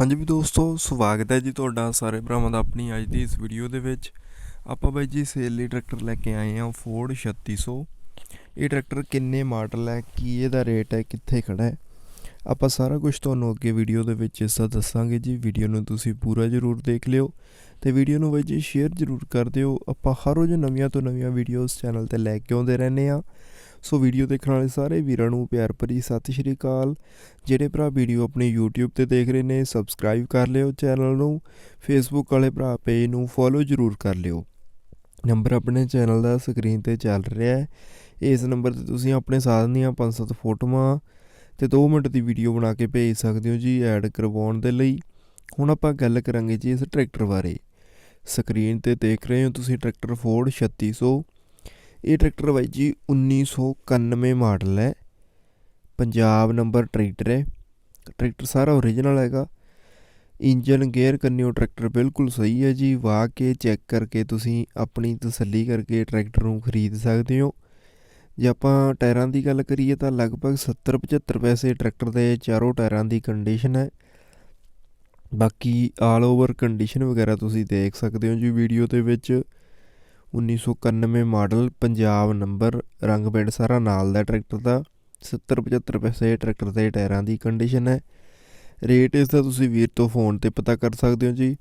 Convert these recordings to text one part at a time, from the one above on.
ਹਾਂਜੀ ਵੀ ਦੋਸਤੋ, ਸਵਾਗਤ ਹੈ ਜੀ ਤੁਹਾਡਾ ਸਾਰੇ ਭਰਾਵਾਂ ਦਾ ਆਪਣੀ ਅੱਜ ਦੀ ਇਸ ਵੀਡੀਓ ਦੇ ਵਿੱਚ। ਆਪਾਂ ਬਾਈ ਜੀ ਸੇਲ ਲਈ ਟਰੈਕਟਰ ਲੈ ਕੇ ਆਏ ਹਾਂ ਫੋਰਡ 3600 ਇਹ ਟਰੈਕਟਰ ਕਿੰਨੇ ਮਾਡਲ ਹੈ, ਕੀ ਇਹਦਾ ਰੇਟ ਹੈ, ਕਿੱਥੇ ਖੜਾ ਹੈ? ਆਪਾਂ ਸਾਰਾ ਕੁਝ ਤੁਹਾਨੂੰ ਅੱਗੇ ਵੀਡੀਓ ਦੇ ਵਿੱਚ ਇਸ ਦਾ ਦੱਸਾਂਗੇ ਜੀ। ਵੀਡੀਓ ਨੂੰ ਤੁਸੀਂ ਪੂਰਾ ਜ਼ਰੂਰ ਦੇਖ ਲਿਓ ਤੇ ਵੀਡੀਓ ਨੂੰ ਬਾਈ ਜੀ ਸ਼ੇਅਰ ਜ਼ਰੂਰ ਕਰ ਦਿਓ। ਆਪਾਂ ਹਰ ਰੋਜ਼ ਨਵੀਆਂ ਤੋਂ ਨਵੀਆਂ ਵੀਡੀਓਜ਼ ਚੈਨਲ ਤੇ ਲੈ ਕੇ ਆਉਂਦੇ ਰਹਿੰਦੇ ਆ ਸੋ ਵੀਡੀਓ ਦੇਖਣ ਵਾਲੇ ਸਾਰੇ ਵੀਰਾਂ ਨੂੰ ਪਿਆਰ ਭਰੀ ਸਤਿ ਸ਼੍ਰੀ ਅਕਾਲ। ਜਿਹੜੇ ਭਰਾ ਵੀਡੀਓ ਆਪਣੀ YouTube ਤੇ ਦੇਖ ਰਹੇ ਨੇ ਸਬਸਕ੍ਰਾਈਬ ਕਰ ਲਿਓ ਚੈਨਲ ਨੂੰ। Facebook ਵਾਲੇ ਭਰਾ ਪੇਜ ਨੂੰ ਫੋਲੋ ਜ਼ਰੂਰ ਕਰ ਲਿਓ। ਨੰਬਰ ਆਪਣੇ ਚੈਨਲ ਦਾ ਸਕਰੀਨ ਤੇ ਚੱਲ ਰਿਹਾ ਹੈ। ਇਸ ਨੰਬਰ ਤੇ ਤੁਸੀਂ ਆਪਣੇ ਸਾਧਨ ਦੀਆਂ ਪੰਜ ਸੱਤ ਫੋਟੋਆਂ ਤੇ 2 ਮਿੰਟ ਦੀ ਵੀਡੀਓ ਬਣਾ ਕੇ ਭੇਜ ਸਕਦੇ ਹੋ ਜੀ ਐਡ ਕਰਵਾਉਣ ਦੇ ਲਈ। ਹੁਣ ਆਪਾਂ ਗੱਲ ਕਰਾਂਗੇ ਜੀ ਇਸ ਟਰੈਕਟਰ ਬਾਰੇ। ਸਕਰੀਨ ਤੇ ਦੇਖ ਰਹੇ ਹੋ ਤੁਸੀਂ ਟਰੈਕਟਰ ਫੋਰਡ 3600 ਇਹ ਟਰੈਕਟਰ ਬਾਈ ਜੀ 1991 ਮਾਡਲ ਹੈ। ਪੰਜਾਬ ਨੰਬਰ ਟਰੈਕਟਰ ਹੈ। ਟਰੈਕਟਰ ਸਾਰਾ ਓਰੀਜਨਲ ਹੈਗਾ। ਇੰਜਨ ਗੇਅਰ ਕੰਨਿਓ ਟਰੈਕਟਰ ਬਿਲਕੁਲ ਸਹੀ ਹੈ ਜੀ। ਵਾਹ ਕੇ ਚੈੱਕ ਕਰਕੇ ਤੁਸੀਂ ਆਪਣੀ ਤਸੱਲੀ ਕਰਕੇ ਟਰੈਕਟਰ ਨੂੰ ਖਰੀਦ ਸਕਦੇ ਹੋ। ਜੇ ਆਪਾਂ ਟਾਇਰਾਂ ਦੀ ਗੱਲ ਕਰੀਏ ਤਾਂ ਲਗਭਗ 70 75 ਪੈਸੇ ਟਰੈਕਟਰ ਦੇ ਚਾਰੋਂ ਟਾਇਰਾਂ ਦੀ ਕੰਡੀਸ਼ਨ ਹੈ। ਬਾਕੀ ਆਲ ਓਵਰ ਕੰਡੀਸ਼ਨ ਵਗੈਰਾ ਤੁਸੀਂ ਦੇਖ ਸਕਦੇ ਹੋ ਜੀ ਵੀਡੀਓ ਦੇ ਵਿੱਚ। 1991 ਮਾਡਲ ਪੰਜਾਬ ਨੰਬਰ ਰੰਗ ਪੇਂਟ ਸਾਰਾ ਨਾਲ ਦਾ ਟਰੈਕਟਰ ਦਾ 70 75 ਪੈਸੇ ਟਰੈਕਟਰ ਦੇ ਟਾਇਰਾਂ ਦੀ ਕੰਡੀਸ਼ਨ ਹੈ। ਰੇਟ ਇਸ ਦਾ ਤੁਸੀਂ ਵੀਰ ਤੋਂ ਫੋਨ ਤੇ ਪਤਾ ਕਰ ਸਕਦੇ ਹੋ ਜੀ।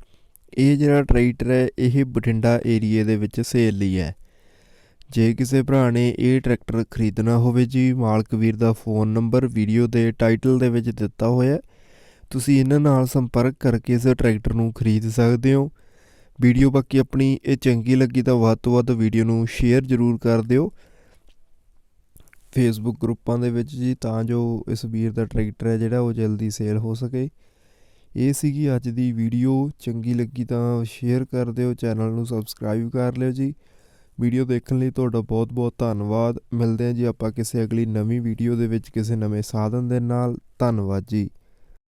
ਇਹ ਜਿਹੜਾ ਟਰੈਕਟਰ ਹੈ, ਇਹ ਬਠਿੰਡਾ ਏਰੀਏ ਦੇ ਵਿੱਚ ਸੇਲ ਲਈ ਹੈ। ਜੇ ਕਿਸੇ ਭਰਾ ਨੇ ਇਹ ਟਰੈਕਟਰ ਖਰੀਦਣਾ ਹੋਵੇ ਜੀ, ਮਾਲਕ ਵੀਰ ਦਾ ਫੋਨ ਨੰਬਰ ਵੀਡੀਓ ਦੇ ਟਾਈਟਲ ਦੇ ਵਿੱਚ ਦਿੱਤਾ ਹੋਇਆ ਤੁਸੀਂ ਇਹਨਾਂ ਨਾਲ ਸੰਪਰਕ ਕਰਕੇ ਇਸ ਟਰੈਕਟਰ ਨੂੰ ਖਰੀਦ ਸਕਦੇ ਹੋ। ਵੀਡੀਓ ਬਾਕੀ ਆਪਣੀ ਇਹ ਚੰਗੀ ਲੱਗੀ ਤਾਂ ਵੱਧ ਤੋਂ ਵੱਧ ਵੀਡੀਓ ਨੂੰ ਸ਼ੇਅਰ ਜ਼ਰੂਰ ਕਰ ਦਿਓ। ਫੇਸਬੁੱਕ ਗਰੁੱਪਾਂ ਦੇ ਵਿੱਚ ਜੀ ਤਾਂ ਜੋ ਇਸ ਵੀਰ ਦਾ ਟਰੈਕਟਰ ਹੈ ਜਿਹੜਾ ਉਹ ਜਲਦੀ ਸੇਲ ਹੋ ਸਕੇ। ਇਹ ਸੀਗੀ ਅੱਜ ਦੀ ਵੀਡੀਓ। ਚੰਗੀ ਲੱਗੀ ਤਾਂ ਸ਼ੇਅਰ ਕਰ ਦਿਓ, ਚੈਨਲ ਨੂੰ ਸਬਸਕ੍ਰਾਈਬ ਕਰ ਲਿਓ ਜੀ। ਵੀਡੀਓ ਦੇਖਣ ਲਈ ਤੁਹਾਡਾ ਬਹੁਤ ਬਹੁਤ ਧੰਨਵਾਦ। ਮਿਲਦੇ ਹਾਂ ਜੀ ਆਪਾਂ ਕਿਸੇ ਅਗਲੀ ਨਵੀਂ ਵੀਡੀਓ ਦੇ ਵਿੱਚ ਕਿਸੇ ਨਵੇਂ ਸਾਧਨ ਦੇ ਨਾਲ। ਧੰਨਵਾਦ ਜੀ।